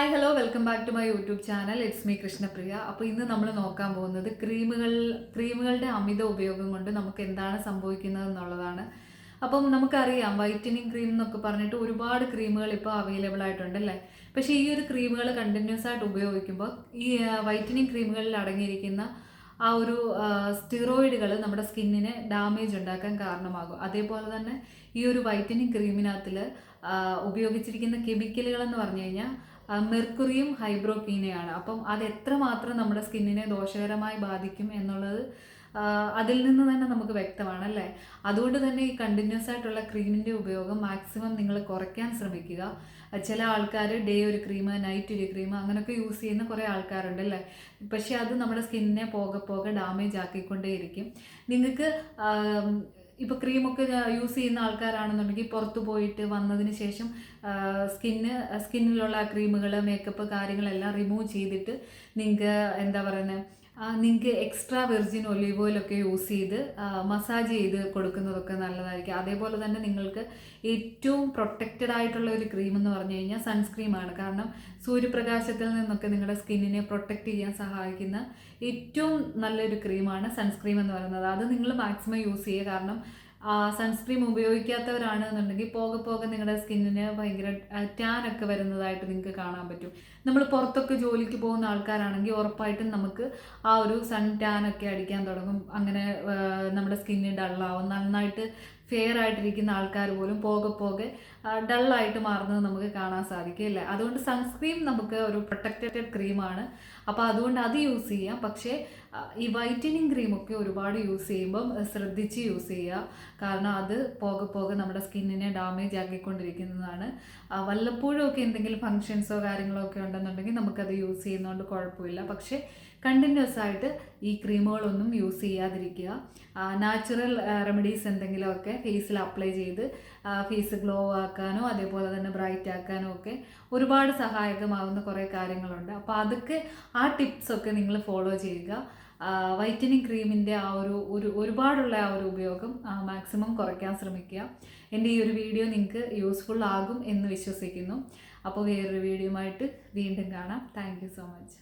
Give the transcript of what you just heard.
Hi hello welcome back to my YouTube channel it's me Krishnapriya അപ്പോൾ ഇന്ന് നമ്മൾ നോക്കാൻ പോകുന്നത് ക്രീമുകൾ ക്രീമുകളുടെ അമിത ഉപയോഗം കൊണ്ട് നമുക്ക് എന്താണ് സംഭവിക്കുന്നത് എന്നുള്ളതാണ്. അപ്പം നമുക്കറിയാം വൈറ്റനിങ് ക്രീം എന്നൊക്കെ പറഞ്ഞിട്ട് ഒരുപാട് ക്രീമുകൾ ഇപ്പോൾ അവൈലബിൾ ആയിട്ടുണ്ട് അല്ലേ? പക്ഷേ ഈ ഒരു ക്രീമുകൾ കണ്ടിന്യൂസ് ആയിട്ട് ഉപയോഗിക്കുമ്പോൾ ഈ വൈറ്റനിങ് ക്രീമുകളിൽ അടങ്ങിയിരിക്കുന്ന ആ ഒരു സ്റ്റിറോയിഡുകൾ നമ്മുടെ സ്കിന്നിന് ഡാമേജ് ഉണ്ടാക്കാൻ കാരണമാകും. അതേപോലെ തന്നെ ഈ ഒരു വൈറ്റനിങ് ക്രീമിനകത്തിൽ ഉപയോഗിച്ചിരിക്കുന്ന കെമിക്കലുകൾ എന്ന് പറഞ്ഞു കഴിഞ്ഞാൽ മെർക്കുറിയും ഹൈബ്രോക്കീനയാണ് അപ്പം അത് എത്രമാത്രം നമ്മുടെ സ്കിന്നിനെ ദോഷകരമായി ബാധിക്കും എന്നുള്ളത് അതിൽ നിന്ന് തന്നെ നമുക്ക് വ്യക്തമാണ് അല്ലേ? അതുകൊണ്ട് തന്നെ ഈ കണ്ടിന്യൂസ് ആയിട്ടുള്ള ക്രീമിന്റെ ഉപയോഗം മാക്സിമം നിങ്ങൾ കുറയ്ക്കാൻ ശ്രമിക്കുക. ചില ആൾക്കാർ ഡേ ഒരു ക്രീം നൈറ്റ് ഒരു ക്രീം അങ്ങനെയൊക്കെ യൂസ് ചെയ്യുന്ന കുറേ ആൾക്കാരുണ്ട് അല്ലേ? പക്ഷേ അത് നമ്മുടെ സ്കിന്നിനെ പോകെ പോകെ ഡാമേജ് ആക്കിക്കൊണ്ടേയിരിക്കും. നിങ്ങൾക്ക് ഇപ്പോൾ ക്രീമൊക്കെ യൂസ് ചെയ്യുന്ന ആൾക്കാരാണെന്നുണ്ടെങ്കിൽ പുറത്ത് പോയിട്ട് വന്നതിന് ശേഷം സ്കിന്ന് സ്കിന്നിലുള്ള ക്രീമുകൾ മേക്കപ്പ് കാര്യങ്ങളെല്ലാം റിമൂവ് ചെയ്തിട്ട് നിങ്ങൾക്ക് എന്താ പറയുന്നത് നിങ്ങൾക്ക് എക്സ്ട്രാ വെർജിൻ ഒലീവ് ഓയിലൊക്കെ യൂസ് ചെയ്ത് മസാജ് ചെയ്ത് കൊടുക്കുന്നതൊക്കെ നല്ലതായിരിക്കും. അതേപോലെ തന്നെ നിങ്ങൾക്ക് ഏറ്റവും പ്രൊട്ടക്റ്റഡ് ആയിട്ടുള്ള ഒരു ക്രീം എന്ന് പറഞ്ഞു കഴിഞ്ഞാൽ സൺസ്ക്രീമാണ് കാരണം സൂര്യപ്രകാശത്തിൽ നിന്നൊക്കെ നിങ്ങളുടെ സ്കിന്നിനെ പ്രൊട്ടക്റ്റ് ചെയ്യാൻ സഹായിക്കുന്ന ഏറ്റവും നല്ലൊരു ക്രീമാണ് സൺസ്ക്രീം എന്ന് പറയുന്നത്. അത് നിങ്ങൾ മാക്സിമം യൂസ് ചെയ്യുക. കാരണം സൺസ്ക്രീം ഉപയോഗിക്കാത്തവരാണ് എന്നുണ്ടെങ്കിൽ പോകെ പോകെ നിങ്ങളുടെ സ്കിന്നിന് ഭയങ്കര ടാൻ ഒക്കെ വരുന്നതായിട്ട് നിങ്ങൾക്ക് കാണാൻ പറ്റും. നമ്മൾ പുറത്തൊക്കെ ജോലിക്ക് പോകുന്ന ആൾക്കാരാണെങ്കിൽ ഉറപ്പായിട്ടും നമുക്ക് ആ ഒരു സൺ ടാൻ ഒക്കെ അടിക്കാൻ തുടങ്ങും. അങ്ങനെ നമ്മുടെ സ്കിന്നിന്റെ ഡള്ളാവും നന്നായിട്ട് ഫെയർ ആയിട്ടിരിക്കുന്ന ആൾക്കാർ പോലും പോകെ പോകെ ഡള്ളായിട്ട് മാറുന്നത് നമുക്ക് കാണാൻ സാധിക്കും അല്ലേ അതുകൊണ്ട് സൺസ്ക്രീം നമുക്ക് ഒരു പ്രൊട്ടക്റ്റഡ് ക്രീമാണ് അപ്പോൾ അതുകൊണ്ട് അത് യൂസ് ചെയ്യാം. പക്ഷേ ഈ വൈറ്റനിങ് ക്രീമൊക്കെ ഒരുപാട് യൂസ് ചെയ്യുമ്പം ശ്രദ്ധിച്ച് യൂസ് ചെയ്യുക. കാരണം അത് പോകെ പോകെ നമ്മുടെ സ്കിന്നിനെ ഡാമേജ് ആക്കിക്കൊണ്ടിരിക്കുന്നതാണ്. വല്ലപ്പോഴും ഒക്കെ എന്തെങ്കിലും ഫങ്ഷൻസോ കാര്യങ്ങളോ ഒക്കെ ഉണ്ടെന്നുണ്ടെങ്കിൽ നമുക്കത് യൂസ് ചെയ്യുന്നതുകൊണ്ട് കുഴപ്പമില്ല. പക്ഷേ കണ്ടിന്യൂസ് ആയിട്ട് ഈ ക്രീമുകളൊന്നും യൂസ് ചെയ്യാതിരിക്കുക. നാച്ചുറൽ റെമഡീസ് എന്തെങ്കിലുമൊക്കെ ഫേസിൽ അപ്ലൈ ചെയ്ത് ഫേസ് ഗ്ലോ ആക്കാനോ അതേപോലെ തന്നെ ബ്രൈറ്റ് ആക്കാനോ ഒക്കെ ഒരുപാട് സഹായകമാകുന്ന കുറേ കാര്യങ്ങളുണ്ട്. അപ്പോൾ അതൊക്കെ ആ ടിപ്സൊക്കെ നിങ്ങൾ ഫോളോ ചെയ്യുക. വൈറ്റനിങ് ക്രീമിന്റെ ആ ഒരു ഒരു ഒരുപാടുള്ള ആ ഒരു ഉപയോഗം മാക്സിമം കുറയ്ക്കാൻ ശ്രമിക്കുക. എന്റെ ഈ ഒരു വീഡിയോ നിങ്ങൾക്ക് യൂസ്ഫുൾ ആകും എന്ന് വിശ്വസിക്കുന്നു. അപ്പോൾ വേറൊരു വീഡിയോ ആയിട്ട് വീണ്ടും കാണാം. Thank so much